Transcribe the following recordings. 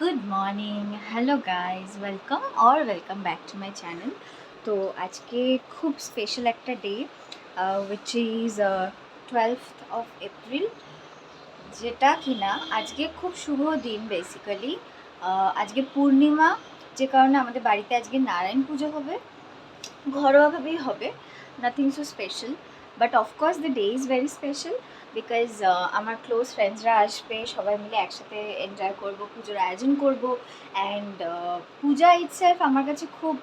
Good morning hello guys welcome or welcome back to my channel তো আজকে খুব special একটা day which is twelfth of April যেটা কিনা আজকে খুব শুভ দিন বেসিক্যালি আজকে পূর্ণিমা, যে কারণে আমাদের বাড়িতে আজকে নারায়ণ পুজো হবে, ঘরোয়াভাবেই হবে. Nothing so special but of course the day is very special because আমার ক্লোজ ফ্রেন্ডসরা আসবে, সবাই মিলে একসাথে এনজয় করব, পুজোর আয়োজন করব অ্যান্ড পূজা ইটসেলফ আমার কাছে খুব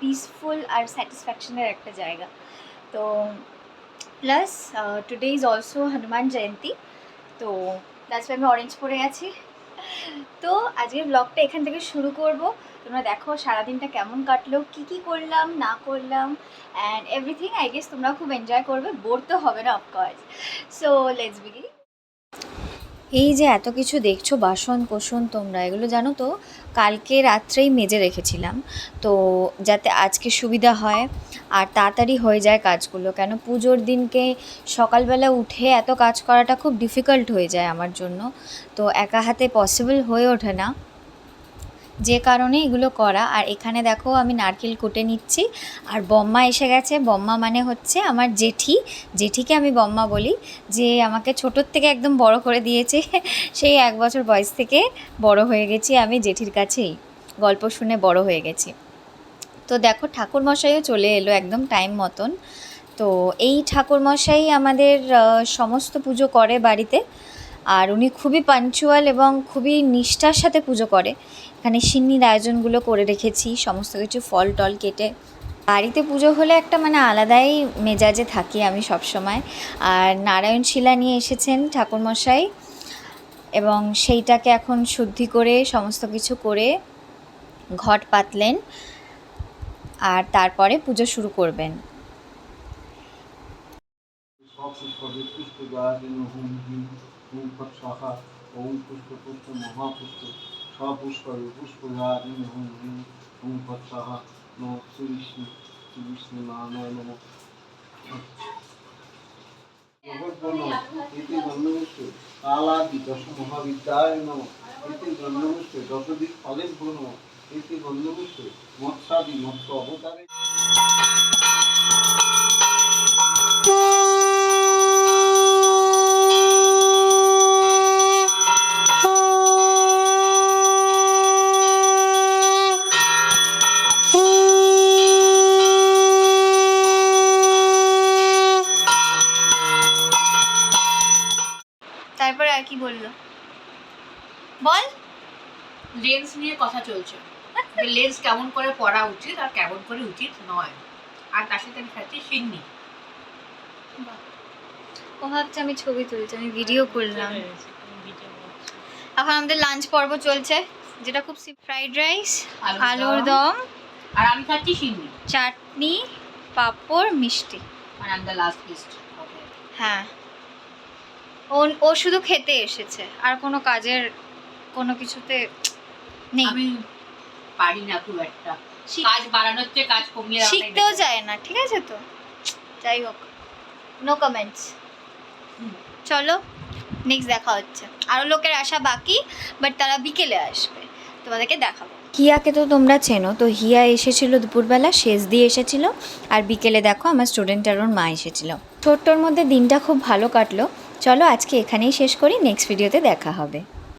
পিসফুল আর স্যাটিসফ্যাকশনের একটা জায়গা। তো plus today is also Hanuman Jayanti তো দ্যাটস আমি অরেঞ্জ পরে গেছি তো আজকের ব্লগটা এখান থেকে শুরু করব। তোমরা দেখো সারাদিনটা কেমন কাটলো, কি কি করলাম, না করলাম অ্যান্ড এভরিথিং আই গেস তোমরা খুব এনজয় করবে। বোর তো হবে না অফকোর্স সো লেটস বিগিন এই যে এত কিছু দেখছ, বাসন কোসন তোমরা, এগুলো জানো তো? কালকে রাত্রেই মেজে রেখেছিলাম। তো যাতে আজকে সুবিধা হয়, আর তাড়াতাড়ি হয়ে যায় কাজগুলো। কেন পুজোর দিনকে সকালবেলা উঠে এত কাজ করাটা খুব ডিফিকাল্ট হয়ে যায় আমার জন্য। তো একা হাতে পসিবল হয়ে ওঠে না। যে কারণে এগুলো করা। আর এখানে দেখো আমি নারকেল কুটে নিচ্ছি। আর বম্মা এসে গেছে। বম্মা মানে হচ্ছে আমার জেঠি। জেঠিকে আমি বম্মা বলি, যে আমাকে ছোটোর থেকে একদম বড় করে দিয়েছে। সেই এক বছর বয়স থেকে বড় হয়ে গেছি আমি জেঠির কাছেই। গল্প শুনে বড় হয়ে গেছি। তো দেখো ঠাকুরমশাইও চলে এলো একদম টাইম মতন। তো এই ঠাকুরমশাই আমাদের সমস্ত পুজো করে বাড়িতে। আর উনি খুবই পাঞ্চুয়াল এবং খুবই নিষ্ঠার সাথে পুজো করে। এখানে সিন্নির আয়োজনগুলো করে রেখেছি, সমস্ত কিছু ফল টল কেটে। বাড়িতে পুজো হলে একটা মানে আলাদাই মেজাজে থাকি আমি সব সময় আর নারায়ণ শিলা নিয়ে এসেছেন ঠাকুরমশাই এবং সেইটাকে এখন শুদ্ধি করে, সমস্ত কিছু করে ঘট পাতলেন। আর তারপরে পুজো শুরু করবেন। সপুষ্পে পুষ্পদায়িন হুম হিম হুম ফট স্বাহা ওম পুষ্প পুষ্প মহাপুষ্প সপুষ্পে পুষ্পদায়িন হুম হিম হুম ফট স্বাহা নম শ্রী বিষ্ণু শ্রী বিষ্ণু নারায়ণ নম ইতি গন্ধমুষ্টে কালাদি দশ মহাবিদ্যায় নম ইতি গন্ধমুষ্টে দশদিক ফলের নম ইতি গন্ধমুষ্টে মৎস্যাদি মৎস্য অবতারে কি বলল? বল। লেন্স নিয়ে কথা চলছে। লেন্স কেমন করে পরা উচিত আর কেমন করে উচিত নয়। আর তার সাথে আমি খাচ্ছি সিন্নি। ও ভাবছে আমি ছবি তুলছি আমি ভিডিও করলাম। এখন আমাদের লাঞ্চ পর্ব চলছে যেটা খুব ফ্রাইড রাইস আলুর দম। দম আর আমি খাচ্ছি সিন্নি। চাটনি পাঁপড় মিষ্টি। আর আমি দ্য লাস্ট লিস্ট হ্যাঁ। ও ও শুধু খেতে এসেছে আর কোনো কাজের কোনো কিছুতে নেই। আমি পারি না খুব একটা। কাজ বাড়ানোর চেয়ে কাজ কমিয়ে শিখতেও যায় না ঠিক আছে তো? যাই হোক নো কমেন্টস চলো নেক্সট দেখা হচ্ছে। আরও লোকের আসা বাকি বাট তারা বিকেলে আসবে। তোমাদেরকে দেখাবো। হিয়াকে তো তোমরা চেনো তো হিয়া এসেছিল দুপুরবেলা শেষ দিয়ে এসেছিল। আর বিকেলে দেখো আমার স্টুডেন্ট আর ওর মা এসেছিল। ছোট্টর মধ্যে দিনটা খুব ভালো কাটলো। চলো আজকে এখানেই শেষ করি নেক্সট ভিডিওতে দেখা হবে।